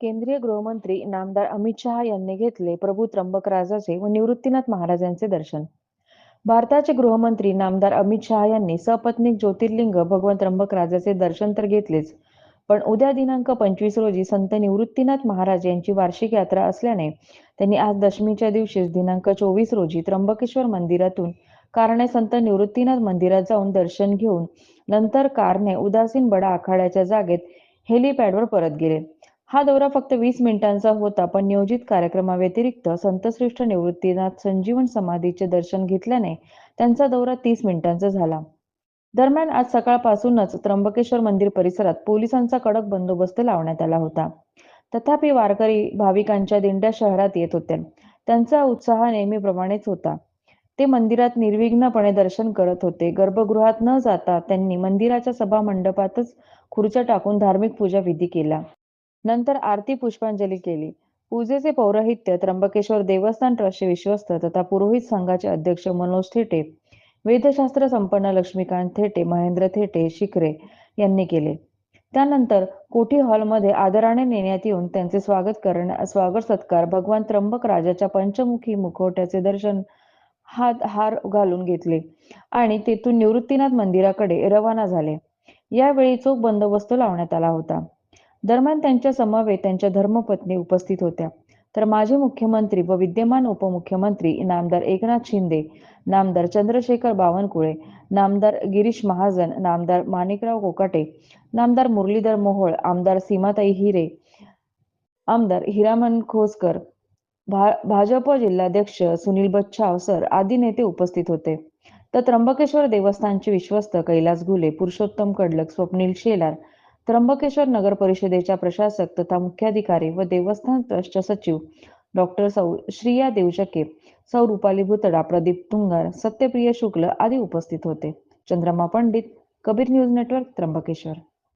केंद्रीय गृहमंत्री नामदार अमित शहा यांनी घेतले प्रभू त्र्यंबकराजाचे व निवृत्तीनाथ महाराजांचे दर्शन. भारताचे गृहमंत्री नामदार अमित शहा यांनी सपत्नीक ज्योतिर्लिंग भगवान त्र्यंबकराजाचे दर्शन तर घेतलेच पण उद्या दिनांक पंचवीस रोजी संत निवृत्तीनाथ महाराज यांची वार्षिक यात्रा असल्याने त्यांनी आज दशमीच्या दिवशी दिनांक चोवीस रोजी त्र्यंबकेश्वर मंदिरातून कारणे संत निवृत्तीनाथ मंदिरात जाऊन दर्शन घेऊन नंतर कारने उदासीन बडा आखाड्याच्या जागेत हेलिपॅडवर परत गेले. हा दौरा फक्त वीस मिनिटांचा होता पण नियोजित कार्यक्रमाव्यतिरिक्त संतश्रेष्ठ निवृत्तीनाथ संजीवन समाधीचे दर्शन घेतल्याने त्यांचा दौरा तीस मिनिटांचा झाला. दरम्यान आज सकाळपासूनच त्र्यंबकेश्वर मंदिर परिसरात पोलिसांचा कडक बंदोबस्त लावण्यात आला होता. तथापि वारकरी भाविकांच्या दिंड्या शहरात येत होत्या त्यांचा उत्साह नेहमीप्रमाणेच होता. ते मंदिरात निर्विघ्नपणे दर्शन करत होते. गर्भगृहात न जाता त्यांनी मंदिराच्या सभा मंडपातच खुर्च्या टाकून धार्मिक पूजा विधी केला. नंतर आरती पुष्पांजली केली. पूजेचे पौरोहित्य त्र्यंबकेश्वर देवस्थान ट्रस्टचे विश्वस्त तथा पुरोहित संघाचे अध्यक्ष मनोज थेटे वेदशास्त्र संपन्न लक्ष्मीकांत थेटे महेंद्र थेटे शिखरे यांनी केले. त्यानंतर कोठी हॉलमध्ये आदराने नेण्यात येऊन त्यांचे स्वागत करण्या स्वागत सत्कार भगवान त्र्यंबक राजाच्या पंचमुखी मुखवट्याचे दर्शन हात हार घालून घेतले आणि तेथून निवृत्तीनाथ मंदिराकडे रवाना झाले. यावेळी चोख बंदोबस्त लावण्यात आला होता. दरम्यान त्यांच्या समवेत त्यांच्या धर्मपत्नी उपस्थित होत्या. तर माजी मुख्यमंत्री व विद्यमान उपमुख्यमंत्री नामदार एकनाथ शिंदे नामदार चंद्रशेखर बावनकुळे नामदार गिरीश महाजन नामदार माणिकराव कोकाटे नामदार मुरलीधर मोहोळ आमदार सीमाताई हिरे आमदार हिरामन खोसकर भा भाजप जिल्हाध्यक्ष सुनील बच्छाव सर आदी नेते उपस्थित होते. तर त्र्यंबकेश्वर देवस्थानचे विश्वस्त कैलास घुले पुरुषोत्तम कडलक स्वप्नील शेलार त्र्यंबकेश्वर नगर परिषदेच्या प्रशासक तथा मुख्याधिकारी व देवस्थान ट्रस्टच्या सचिव डॉक्टर सौ श्रिया देवशके सौ रुपाली भुतडा प्रदीप तुंगार सत्यप्रिय शुक्ल आदी उपस्थित होते. Chandrama Pandit Kabir news network Trimbakeshwar.